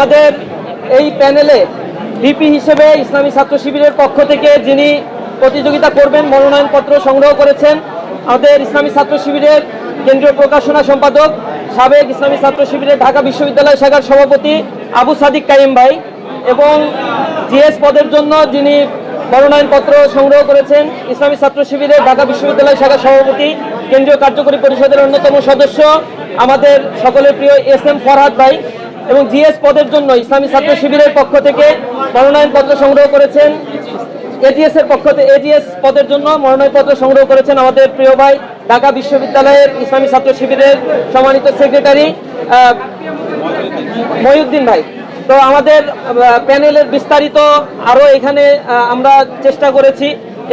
আমাদের এই প্যানেলে ভিপি হিসেবে ইসলামী ছাত্র শিবিরের পক্ষ থেকে যিনি প্রতিযোগিতা করবেন, মনোনয়নপত্র সংগ্রহ করেছেন, আমাদের ইসলামী ছাত্র শিবিরের কেন্দ্রীয় প্রকাশনা সম্পাদক, সাবেক ইসলামী ছাত্র শিবিরের ঢাকা বিশ্ববিদ্যালয় শাখার সভাপতি আবু সাদিক কাইম ভাই এবং জিএস পদের জন্য যিনি মনোনয়নপত্র সংগ্রহ করেছেন, ইসলামী ছাত্র শিবিরের ঢাকা বিশ্ববিদ্যালয় শাখার সভাপতি, কেন্দ্রীয় কার্যকরী পরিষদের অন্যতম সদস্য, আমাদের সকলের প্রিয় এস এম ফরহাদ ভাই। এবং জিএস পদের জন্য ইসলামী ছাত্র শিবিরের পক্ষ থেকে মনোনয়নপত্র সংগ্রহ করেছেন। এজিএস এর পক্ষ থেকে এজিএস পদের জন্য মনোনয়নপত্র সংগ্রহ করেছেন আমাদের প্রিয় ভাই ঢাকা বিশ্ববিদ্যালয়ের ইসলামী ছাত্র শিবিরের সম্মানিত সেক্রেটারি মহিউদ্দিন ভাই। তো আমাদের প্যানেলের বিস্তারিত আরও এখানে আমরা চেষ্টা করেছি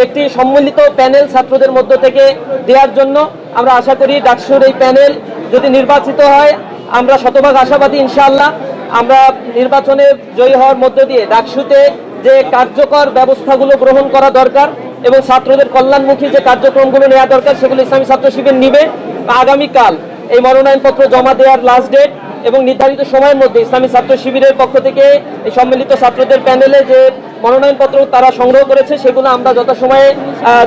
একটি সম্মিলিত প্যানেল ছাত্রদের মধ্য থেকে দেওয়ার জন্য। আমরা আশা করি ডাকসুর এই প্যানেল যদি নির্বাচিত হয় আমরা শতভাগ আশাবাদী, ইনশাআল্লাহ। আমরা নির্বাচনে জয়ী হওয়ার মধ্য দিয়ে ডাকসুতে যে কার্যকর ব্যবস্থাগুলো গ্রহণ করা দরকার এবং ছাত্রদের কল্যাণমুখী যে কার্যক্রমগুলো নেওয়া দরকার, সেগুলো ইসলামী ছাত্র শিবির নিবে। আগামীকাল এই মনোনয়নপত্র জমা দেওয়ার লাস্ট ডেট এবং নির্ধারিত সময়ের মধ্যে ইসলামী ছাত্র শিবিরের পক্ষ থেকে এই সম্মিলিত ছাত্রদের প্যানেলে যে মনোনয়নপত্র তারা সংগ্রহ করেছে, সেগুলো আমরা যথাসময়ে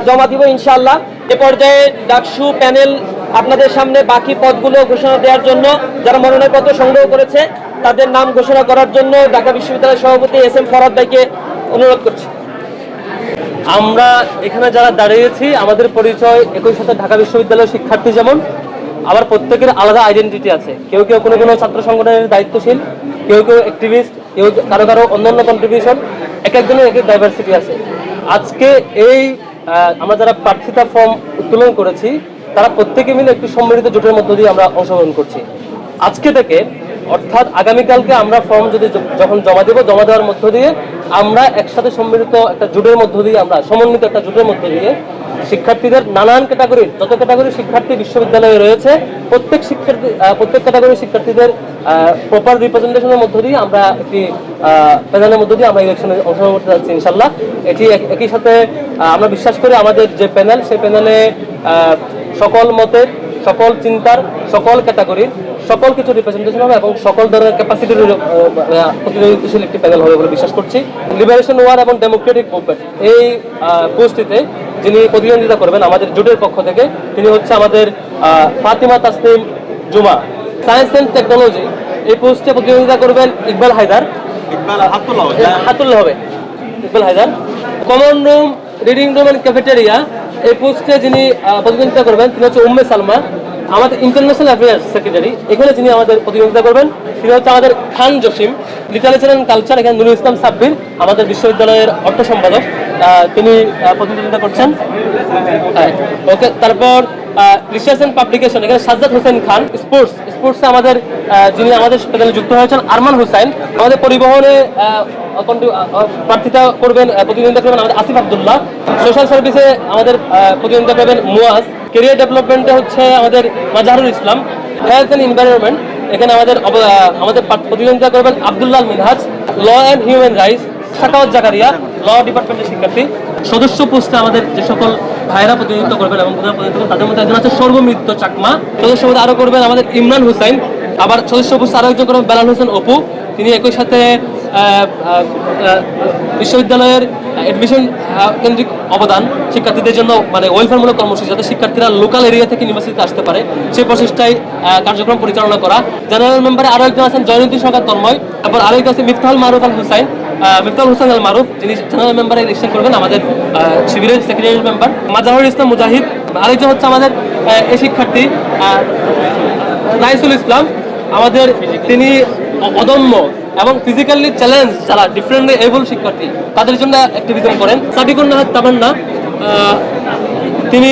জমা দিব ইনশাআল্লাহ। এ পর্যায়ে ডাকসু প্যানেল আপনাদের সামনে বাকি পদগুলো ঘোষণা দেওয়ার জন্য যারা মনোনয়নপত্র সংগ্রহ করেছে, তাদের নাম ঘোষণা করার জন্য ঢাকা বিশ্ববিদ্যালয়ের সভাপতি এস এম ফরাদ ভাইকে অনুরোধ করছি। আমরা এখানে যারা দাঁড়িয়েছি আমাদের পরিচয় একই সাথে ঢাকা বিশ্ববিদ্যালয়ের শিক্ষার্থী যেমন, আবার প্রত্যেকের আলাদা আইডেন্টিটি আছে। কেউ কেউ কোনো কোনো ছাত্র সংগঠনের দায়িত্বশীল, কেউ কেউ অ্যাক্টিভিস্ট কেউ কারও কারও অন্যান্য কন্ট্রিবিউশন এক একজনের এক এক ডাইভার্সিটি আছে। আজকে এই আমরা যারা প্রার্থিতা ফর্ম উত্তোলন করেছি তারা প্রত্যেকে মিলে একটি সম্মিলিত জোটের মধ্য দিয়ে আমরা অংশগ্রহণ করছি। আজকে থেকে, অর্থাৎ আগামীকালকে আমরা ফর্ম যদি যখন জমা দেব, জমা দেওয়ার মধ্য দিয়ে আমরা একসাথে সম্মিলিত একটা জোটের মধ্য দিয়ে আমরা, সমন্বিত একটা জোটের মধ্য দিয়ে শিক্ষার্থীদের নানান ক্যাটাগরির যত ক্যাটাগরির শিক্ষার্থী বিশ্ববিদ্যালয়ে রয়েছে, প্রত্যেক শিক্ষার্থী প্রত্যেক ক্যাটাগরির শিক্ষার্থীদের প্রপার রিপ্রেজেন্টেশনের মধ্য দিয়ে আমরা একটি প্যানেলের মধ্য দিয়ে আমরা ইলেকশনে অংশগ্রহণ করতে যাচ্ছি ইনশাল্লাহ এটি এক- একই সাথে আমরা বিশ্বাস করি আমাদের যে প্যানেল, সেই প্যানেলে সকল মতের সকল চিন্তার সকল ক্যাটাগরির সকল কিছু রিপ্রেজেন্টেশন হবে এবং সকল ধরনের ক্যাপাসিটির প্রতিনিধিত্বশীল একটি প্যানেল হবে বলে বিশ্বাস করছি। লিবারেশন ওয়ার এবং ডেমোক্রেটিক মুভমেন্ট এই পোস্টটিতে যিনি প্রতিদ্বন্দ্বিতা করবেন আমাদের জোটের পক্ষ থেকে তিনি হচ্ছে আমাদের ফাতিমা তাসনিম জুমা। সায়েন্স অ্যান্ড টেকনোলজি এই পোস্টে প্রতিদ্বন্দ্বিতা করবেন ইকবাল হায়দার। হাতুল্লাহ হবে। Iqbal Haider. Common room reading room and cafeteria এই পোস্টে যিনি প্রতিদ্বন্দ্বিতা করবেন, তিনি হচ্ছে উম্মে সালমা আমাদের ইন্টারন্যাশনাল অ্যাফেয়ার্স সেক্রেটারি এখানে যিনি আমাদের প্রতিদ্বন্দ্বিতা করবেন, তিনি হচ্ছে আমাদের Khan Jasim literature and culture এখানে নুরুল ইসলাম সাব্বির, আমাদের বিশ্ববিদ্যালয়ের অর্থ সম্পাদক। তিনি প্রতিদ্বন্দ্বিতা করছেন। ওকে, তারপর রিসার্চ অ্যান্ড পাবলিকেশন এখানে সাজ্জাদ হোসেন খান স্পোর্টস স্পোর্টসে আমাদের যিনি আমাদের প্যানেলে যুক্ত হয়েছেন, আরমান হুসাইন। আমাদের পরিবহনে প্রার্থিতা করবেন প্রতিদ্বন্দ্বিতা করবেন আমাদের আসিফ আবদুল্লাহ। সোশ্যাল সার্ভিসে আমাদের প্রতিদ্বন্দ্বিতা করবেন মুয়াজ। কেরিয়ার ডেভেলপমেন্টে হচ্ছে আমাদের Mazharul Islam. Health and environment এখানে আমাদের আমাদের প্রতিদ্বন্দ্বিতা করবেন Abdullah Minhaj. Law and human rights Shakawat Zakaria law ডিপার্টমেন্টের শিক্ষার্থী। সদস্য পোস্টে আমাদের যে সকল ভাইরা প্রতিনিধিত্ব করবেন এবং প্রধান প্রতিনিধিত্ব তাদের মধ্যে একজন আছে সর্বমৃত্য চাকমা। সদস্য পদে আরও করবেন আমাদের ইমরান হুসাইন। আবার সদস্য পোস্টে আরও একজন করবেন বেলাল হোসেন অপু। তিনি একই সাথে বিশ্ববিদ্যালয়ের অ্যাডমিশন কেন্দ্রিক অবদান শিক্ষার্থীদের জন্য মানে ওয়েলফেয়ারমূলক কর্মসূচি যাতে শিক্ষার্থীরা লোকাল এরিয়া থেকে ইউনিভার্সিটিতে আসতে পারে সেই প্রচেষ্টায় কার্যক্রম পরিচালনা করা। জেনারেল মেম্বারে আরও একজন আছেন জয়ন্তী সরকার তন্ময়। তারপর আরও একজন আছে মিফতাহুল মারুফ আল হুসাইন। আহ, মিফতাহুল হোসেন আল মারুফ যিনি জেনারেল মেম্বারে ইলেকশন করবেন আমাদের শিবিরের সেক্রেটারি মেম্বার মাজাহুল ইসলাম মুজাহিদ আরেকজন হচ্ছে আমাদের এই শিক্ষার্থী আহ, রাইসুল ইসলাম। আমাদের তিনি অদম্য এবং ফিজিক্যালি চ্যালেঞ্জ যারা ডিফারেন্টলি এবল শিক্ষার্থী, তাদের জন্য অ্যাক্টিভিজম করেন। নাহাদ তামান্না তিনি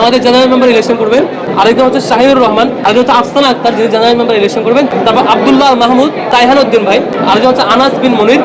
আমাদের জেনারেল মেম্বার ইলেকশন করবেন। আরেকজন হচ্ছে শাহিউর রহমান, আরেকজন হচ্ছে আফসানা আক্তার, যিনি জেনারেল মেম্বার ইলেকশন করবেন। তারপর আবদুল্লাহ মাহমুদ, তাইহান উদ্দিন ভাই। আরেকজন হচ্ছে আনাস বিন মনির।